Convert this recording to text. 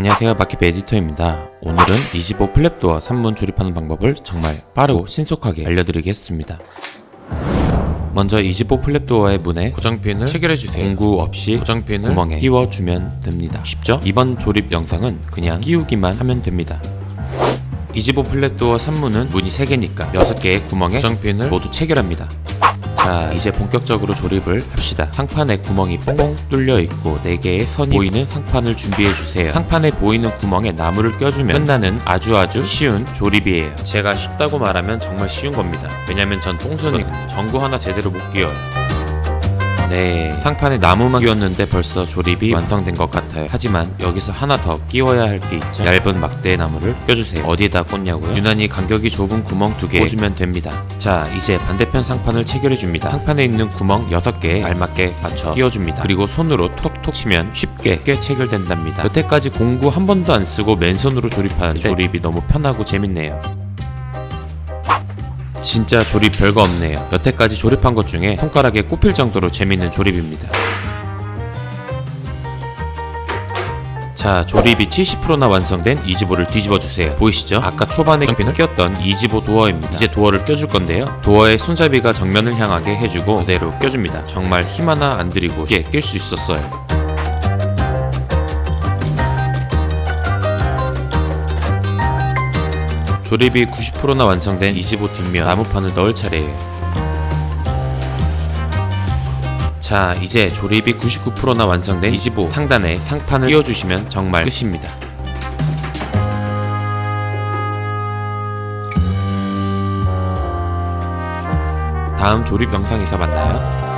안녕하세요. 마키베 에디터입니다. 오늘은 25 플랩도어 3문 조립하는 방법을 정말 빠르고 신속하게 알려드리겠습니다. 먼저 25 플랩도어의 문에 고정핀을 체결해주세요. 공구 없이 고정핀을 구멍에 끼워주면 됩니다. 쉽죠? 이번 조립 영상은 그냥 끼우기만 하면 됩니다. 25 플랫도어 3문은 문이 3개니까 6개의 구멍에 고정핀을 모두 체결합니다 자 이제 본격적으로 조립을 합시다. 상판에 구멍이 뻥뻥 뚫려 있고 4개의 선이 보이는 상판을 준비해 주세요. 상판에 보이는 구멍에 나무를 껴주면 끝나는 아주 아주 쉬운 조립이에요. 제가 쉽다고 말하면 정말 쉬운 겁니다. 왜냐면 전 똥손이거든요. 전구 하나 제대로 못 끼워요 네, 상판에 나무만 끼웠는데 벌써 조립이 완성된 것 같아요. 하지만 여기서 하나 더 끼워야 할 게 있죠. 얇은 막대 나무를 껴주세요. 어디에다 꽂냐고요? 유난히 간격이 좁은 구멍 두 개 꽂으면 됩니다. 자, 이제 반대편 상판을 체결해 줍니다. 상판에 있는 구멍 6개에 알맞게 맞춰 끼워줍니다. 그리고 손으로 톡톡 치면 쉽게 꽤 체결된답니다. 여태까지 공구 한 번도 안 쓰고 맨손으로 조립하는데 조립이 너무 편하고 재밌네요. 진짜 조립 별거 없네요. 여태까지 조립한 것 중에 손가락에 꼽힐 정도로 재밌는 조립입니다. 자, 조립이 70%나 완성된 이지보를 뒤집어 주세요. 보이시죠? 아까 초반에 정핀을 끼웠던 이지보 도어입니다. 이제 도어를 껴줄 건데요. 도어의 손잡이가 정면을 향하게 해주고 그대로 껴줍니다. 정말 힘 하나 안 들이고 쉽게 낄 수 있었어요. 조립이 90%나 완성된 25 뒷면 나무판을 넣을 차례예요. 자, 이제 조립이 99%나 완성된 25 상단에 상판을 끼워주시면 정말 끝입니다. 다음 조립 영상에서 만나요.